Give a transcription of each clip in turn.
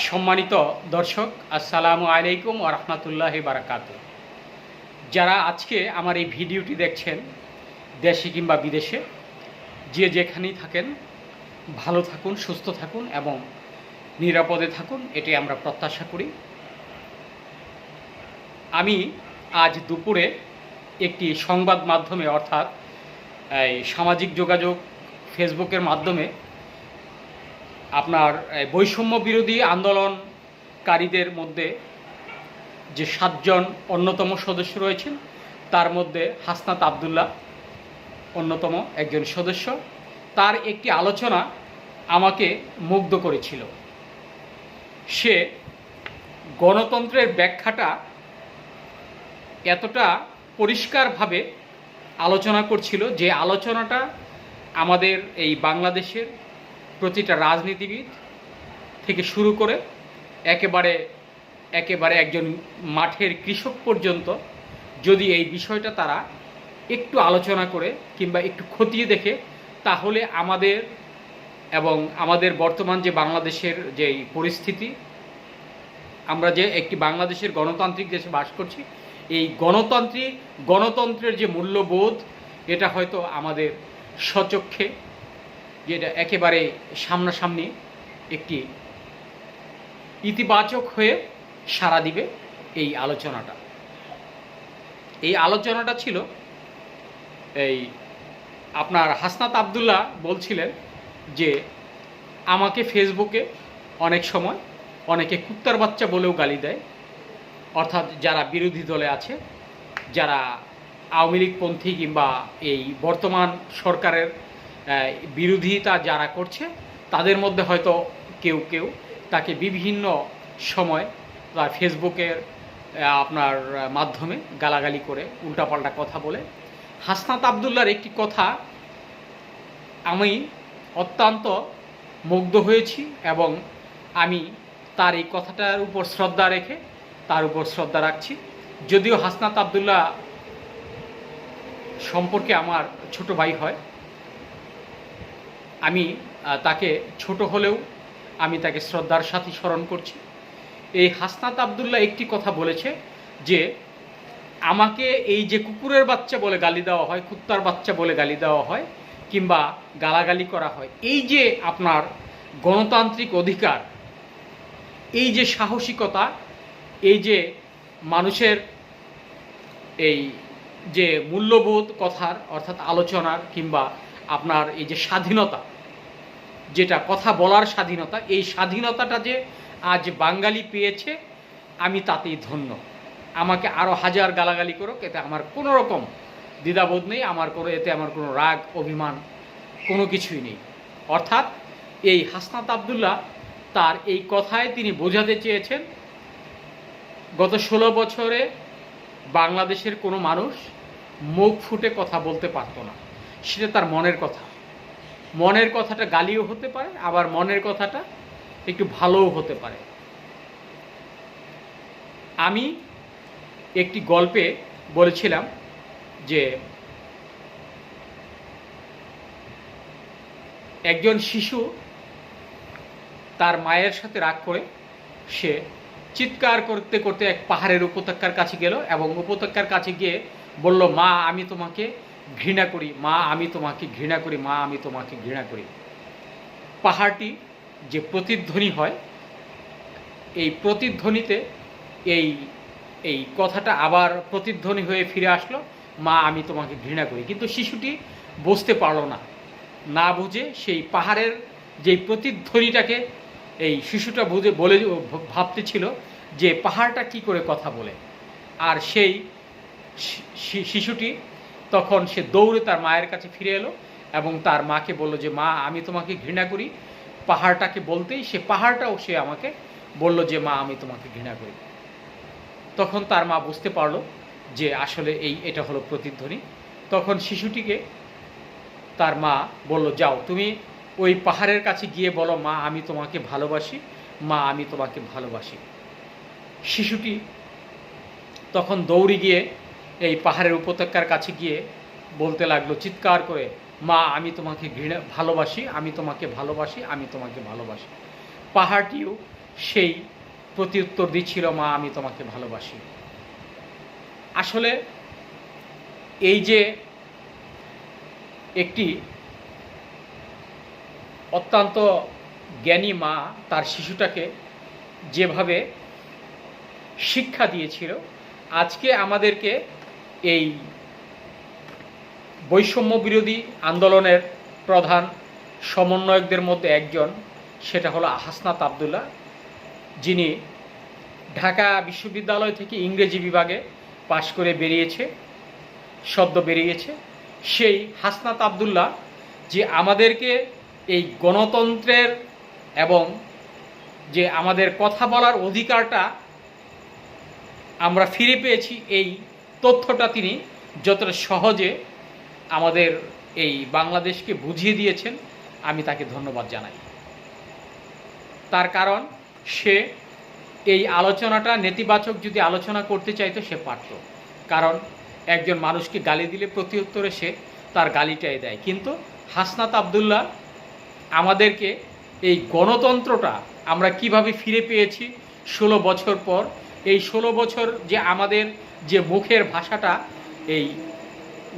সম্মানিত দর্শক, আসসালামু আলাইকুম ও রহমতুল্লাহ বারাকাত যারা আজকে আমার এই ভিডিওটি দেখছেন, দেশে কিংবা বিদেশে, যে যেখানেই থাকেন, ভালো থাকুন, সুস্থ থাকুন এবং নিরাপদে থাকুন এটি আমরা প্রত্যাশা করি। আমি আজ দুপুরে একটি সংবাদ মাধ্যমে, অর্থাৎ সামাজিক যোগাযোগ ফেসবুকের মাধ্যমে আপনার বৈষম্য বিরোধী আন্দোলনকারীদের মধ্যে যে সাতজন অন্যতম সদস্য রয়েছেন, তার মধ্যে হাসনাত আবদুল্লাহ অন্যতম একজন সদস্য। তার একটি আলোচনা আমাকে মুগ্ধ করেছিল। সে গণতন্ত্রের ব্যাখ্যাটা এতটা পরিষ্কারভাবে আলোচনা করছিল যে আলোচনাটা আমাদের এই বাংলাদেশের প্রতিটা রাজনীতিবিদ থেকে শুরু করে একেবারে একেবারে একজন মাঠের কৃষক পর্যন্ত যদি এই বিষয়টা তারা একটু আলোচনা করে কিংবা একটু খতিয়ে দেখে, তাহলে আমাদের এবং আমাদের বর্তমান যে বাংলাদেশের যে পরিস্থিতি, আমরা যে একটি বাংলাদেশের গণতান্ত্রিক দেশে বাস করছি, এই গণতান্ত্রিক, গণতন্ত্রের যে মূল্যবোধ, এটা হয়তো আমাদের স্বচক্ষে যেটা একেবারে সামনাসামনি একটি ইতিবাচক হয়ে সাড়া দিবে এই আলোচনাটা। এই আলোচনাটা ছিল এই আপনার হাসনাত আবদুল্লাহ বলছিলেন যে, আমাকে ফেসবুকে অনেক সময় অনেকে কুত্তার বাচ্চা বলেও গালি দেয়। অর্থাৎ যারা বিরোধী দলে আছে, যারা আওয়ামী লীগপন্থী কিংবা এই বর্তমান সরকারের বিরোধিতা যারা করছে, তাদের মধ্যে হয়তো কেউ কেউ তাকে বিভিন্ন সময় তার ফেসবুকের আপনার মাধ্যমে গালাগালি করে, উল্টাপাল্টা কথা বলে। হাসনাত আবদুল্লার একটি কথা, আমি অত্যন্ত মুগ্ধ হয়েছি এবং আমি তার এই কথাটার উপর শ্রদ্ধা রেখে তার উপর শ্রদ্ধা রাখছি। যদিও হাসনাত আবদুল্লাহ সম্পর্কে আমার ছোট ভাই হয় আমি তাকে ছোট হলেও আমি তাকে শ্রদ্ধার সাথে স্মরণ করছি। এই হাসনাত আবদুল্লাহ একটি কথা বলেছে যে, আমাকে এই যে কুকুরের বাচ্চা বলে গালি দেওয়া হয়, কুত্তার বাচ্চা বলে গালি দেওয়া হয়, কিংবা গালাগালি করা হয়, এই যে আপনার গণতান্ত্রিক অধিকার, এই যে সাহসিকতা, এই যে মানুষের এই যে মূল্যবোধ কথার, অর্থাৎ আলোচনার, কিংবা আপনার এই যে স্বাধীনতা যেটা কথা বলার স্বাধীনতা, এই স্বাধীনতাটা যে আজ বাঙালি পেয়েছে, আমি তাতেই ধন্য। আমাকে আরও হাজার গালাগালি করুক, এতে আমার কোনো রকম দ্বিধাবোধ নেই, আমার কোনো, এতে আমার কোনো রাগ, অভিমান, কোনো কিছুই নেই। অর্থাৎ এই হাসনাত আবদুল্লাহ তার এই কথায় তিনি বোঝাতে চেয়েছেন, গত ষোলো বছরে বাংলাদেশের কোনো মানুষ মুখ ফুটে কথা বলতে পারতো না। সেটা তার মনের কথা। মনের কথাটা গালিও হতে পারে, আবার মনের কথাটা একটু ভালোও হতে পারে। আমি একটি গল্পে বলেছিলাম যে একজন শিশু তার মায়ের সাথে রাগ করে সে চিৎকার করতে করতে এক পাহাড়ের উপত্যকার কাছে গেল এবং উপত্যকার কাছে গিয়ে বলল, মা, আমি তোমাকে ঘৃণা করি, মা আমি তোমাকে ঘৃণা করি, মা আমি তোমাকে ঘৃণা করি। পাহাড়টি যে প্রতিধ্বনি হয়, এই প্রতিধ্বনিতে এই এই কথাটা আবার প্রতিধ্বনি হয়ে ফিরে আসলো, মা আমি তোমাকে ঘৃণা করি। কিন্তু শিশুটি বুঝতে পারল না না বুঝে সেই পাহাড়ের যেই প্রতিধ্বনিটাকে এই শিশুটা বুঝে বলে ভাবতে ছিল যে পাহাড়টা কি করে কথা বলে। আর সেই শিশুটি তখন সে দৌড়ে তার মায়ের কাছে ফিরে এলো এবং তার মাকে বলল যে, মা, আমি তোমাকে ঘৃণা করি। পাহাড়টাকে বলতেই সে পাহাড়টাও সে আমাকে বলল যে, মা, আমি তোমাকে ঘৃণা করি। তখন তার মা বুঝতে পারল যে আসলে এই, এটা হলো প্রতিধ্বনি। তখন শিশুটিকে তার মা বলল, যাও, তুমি ওই পাহাড়ের কাছে গিয়ে বলো, মা, আমি তোমাকে ভালোবাসি, মা, আমি তোমাকে ভালোবাসি। শিশুটি তখন দৌড়ে গিয়ে এই পাহাড়ের উপত্যকার কাছে গিয়ে বলতে লাগল, চিৎকার করে, মা, আমি তোমাকে ঘৃণা, ভালোবাসি, আমি তোমাকে ভালোবাসি, আমি তোমাকে ভালোবাসি। পাহাড়টিও সেই প্রত্যুত্তর দিচ্ছিল, মা, আমি তোমাকে ভালোবাসি। আসলে এই যে একটি অত্যন্ত জ্ঞানী মা, তার শিশুটাকে যেভাবে শিক্ষা দিয়েছিল, আজকে আমাদেরকে এই বৈষম্য বিরোধী আন্দোলনের প্রধান সমন্বয়কদের মধ্যে একজন, সেটা হলো হাসনাত আবদুল্লাহ। যিনি ঢাকা বিশ্ববিদ্যালয় থেকে ইংরেজি বিভাগে পাশ করে বেরিয়েছে শব্দ বেরিয়েছে। সেই হাসনাত আবদুল্লাহ যে আমাদেরকে এই গণতন্ত্রের এবং যে আমাদের কথা বলার অধিকারটা আমরা ফিরে পেয়েছি এই তথ্যটা তিনি যতটা সহজে আমাদের এই বাংলাদেশকে বুঝিয়ে দিয়েছেন, আমি তাকে ধন্যবাদ জানাই। তার কারণ, সে এই আলোচনাটা নেতিবাচক যদি আলোচনা করতে চাইতো, সে পারত। কারণ, একজন মানুষকে গালি দিলে প্রতি উত্তরে সে তার গালিটাই দেয়। কিন্তু হাসনাত আবদুল্লাহ আমাদেরকে এই গণতন্ত্রটা আমরা কীভাবে ফিরে পেয়েছি, ষোলো বছর পর এই ষোলো বছর যে আমাদের যে মুখের ভাষাটা এই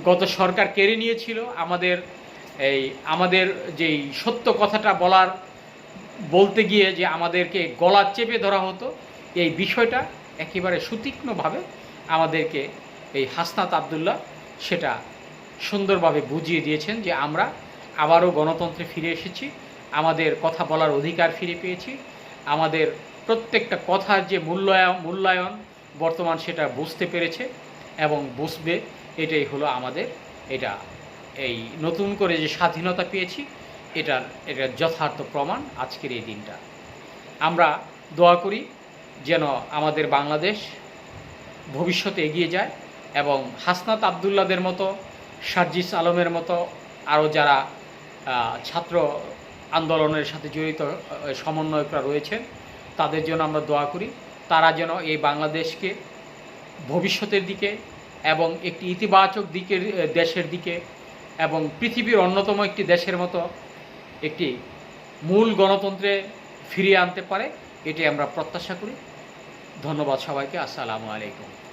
গত সরকার কেড়ে নিয়েছিল, আমাদের এই আমাদের যেই সত্য কথাটা বলার, বলতে গিয়ে যে আমাদেরকে গলা চেপে ধরা হতো, এই বিষয়টা একেবারে সুতীক্ষ্ণভাবে আমাদেরকে এই হাসনাত আবদুল্লাহ সেটা সুন্দরভাবে বুঝিয়ে দিয়েছেন যে আমরা আবারও গণতন্ত্রে ফিরে এসেছি, আমাদের কথা বলার অধিকার ফিরে পেয়েছি, আমাদের প্রত্যেকটা কথার যে মূল্যায়ন মূল্যায়ন বর্তমান সেটা বুঝতে পেরেছে এবং বুঝবে। এটাই হলো আমাদের এটা এই নতুন করে যে স্বাধীনতা পেয়েছি, এটার এটার যথার্থ প্রমাণ আজকের এই দিনটা। আমরা দোয়া করি যেন আমাদের বাংলাদেশ ভবিষ্যতে এগিয়ে যায় এবং হাসনাত আবদুল্লাদের মতো, সার্জিস আলমের মতো, আরও যারা ছাত্র আন্দোলনের সাথে জড়িত সমন্বয়করা রয়েছেন তাদের জন্য আমরা দোয়া করি। তারা যেন এই বাংলাদেশকে ভবিষ্যতের দিকে এবং একটি ইতিবাচক দিকের দেশের দিকে এবং পৃথিবীর অন্যতম একটি দেশের মতো একটি মূল গণতন্ত্রে ফিরিয়ে আনতে পারে এটি আমরা প্রত্যাশা করি। ধন্যবাদ সবাইকে। আসসালামু আলাইকুম।